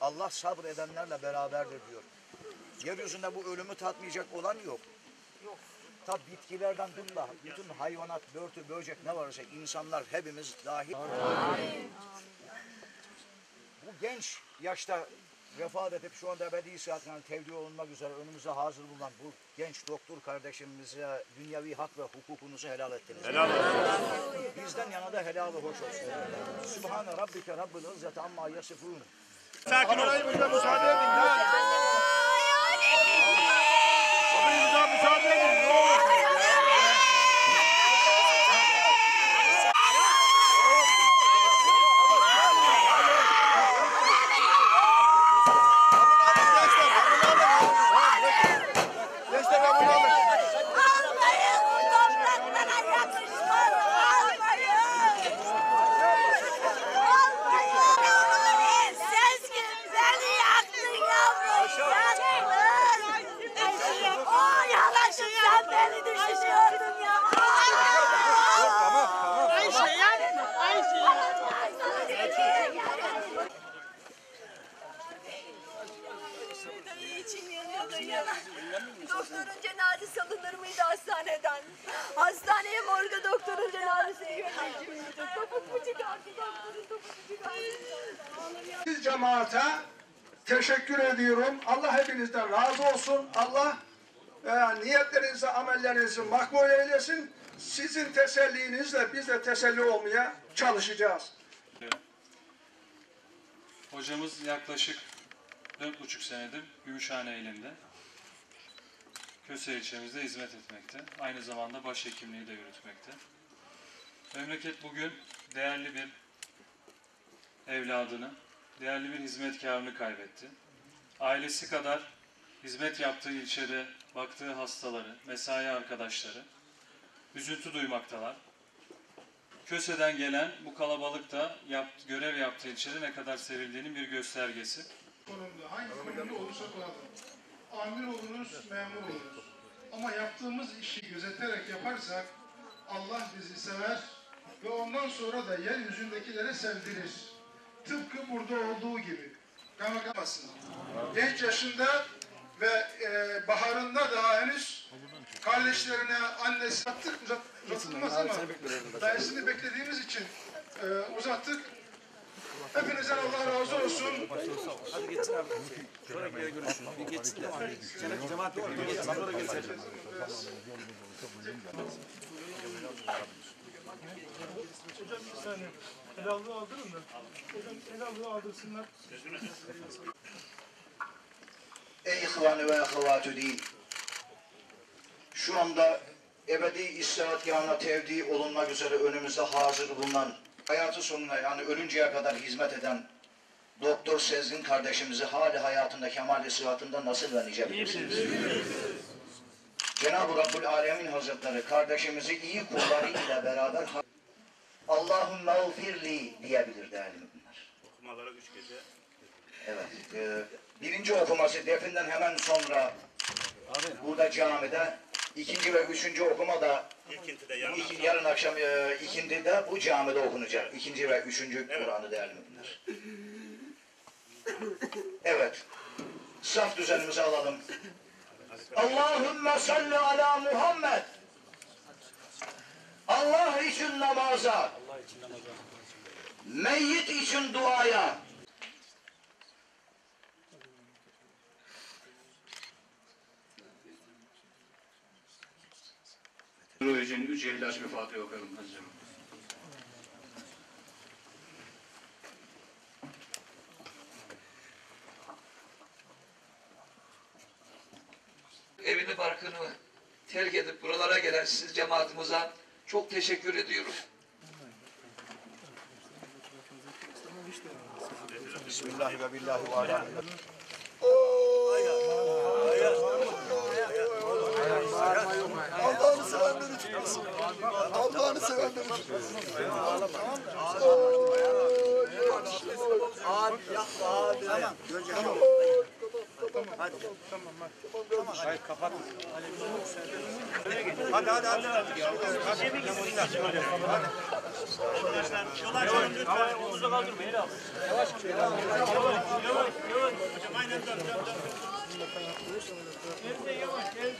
Allah sabredenlerle beraberdir diyor. Yeryüzünde bu ölümü tatmayacak olan yok. Yok. Tabi bitkilerden da bütün hayvanat, börtü, böcek ne varsa insanlar hepimiz dahil. Bu genç yaşta vefat edip şu anda ebedi sıhhatine tevdi olunmak üzere önümüze hazır bulunan bu genç doktor kardeşimize dünyevi hak ve hukukunuzu helal ettiniz. Helal olsun. Bizden yana da helal hoş olsun. Sübhane Rabbike Rabbil İzzeti amma yasifun. Sakin ol. müsaade edin. Dayı. Doktorun cenazesi alınır mıydı hastaneden? Hastaneye morga doktorun cenazesini götürecek miydi? Topuk mu çıkardı doktorun topuk mu çıkardı? Siz cemaate teşekkür ediyorum. Allah hepinizden razı olsun. Allah e, niyetlerinizi, amellerinizi makbul eylesin. Sizin tesellinizle biz de teselli olmaya çalışacağız. Hocamız yaklaşık dört buçuk senedir Gümüşhane ilinde Köse ilçemizde hizmet etmekte. Aynı zamanda başhekimliği de yürütmekte. Memleket bugün değerli bir evladını, değerli bir hizmetkarını kaybetti. Ailesi kadar hizmet yaptığı ilçede baktığı hastaları, mesai arkadaşları üzüntü duymaktalar. Köse'den gelen bu kalabalık da yap, görev yaptığı ilçede ne kadar sevildiğinin bir göstergesi. hangi olursak olalım. Amir oluruz, memur oluruz. Ama yaptığımız işi gözeterek yaparsak Allah bizi sever ve ondan sonra da yeryüzündekileri sevdirir. Tıpkı burada olduğu gibi. Kamakamazsın. Genç yaşında ve e, baharında daha henüz kardeşlerine, annesi uzattık, uzat, uzatılmaz ama dayısını beklediğimiz için e, uzattık. Hepinizden Allah razı olsun. Helallığı aldırın da. Hocam helallığı aldırsınlar. Ey ihvanı ve ahavatü din. Şu anda ebedi istirahatgahına tevdi olunmak üzere önümüzde hazır bulunan hayatı sonuna yani ölünceye kadar hizmet eden Doktor Sezgin kardeşimizi hali hayatında kemali sıhhatında nasıl ve nice bilirsiniz? Cenab-ı Rabbül Alemin Hazretleri kardeşimizi iyi kulları ile beraber Allahümme ufirli diyebilir değerli müminler. Okumalara üç gece. Evet. E, birinci okuması definden hemen sonra burada camide ikinci ve üçüncü okuma da İlkintide yarın iki, yarın akşam e, ikindi de bu camide okunacak. İkinci ve üçüncü Kur'an'ı değerli müminler. Evet. Saf düzenimizi alalım. Allahümme salli ala Muhammed. Allah için namaza. Meyyit için duaya. İçin üç elde aç bir Fatiha okalım. evini barkını terk edip buralara gelen siz cemaatimize çok teşekkür ediyorum. Bismillahi ve billahi ve Abi yapma abi. Tamam. Tamam. Hadi. Tamam hadi. Tamam. Hayır kapat. Hadi hadi hadi. Hadi. Arkadaşlar yol açalım lütfen. Omuzu kaldırmayın. Yavaş. Yavaş. Yavaş. Yavaş. Hocam aynen dön dön dön. Evet,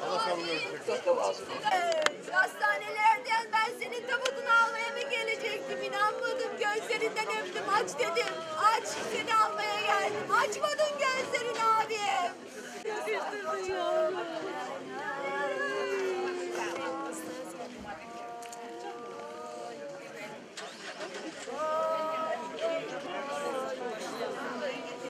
hastanelerden ben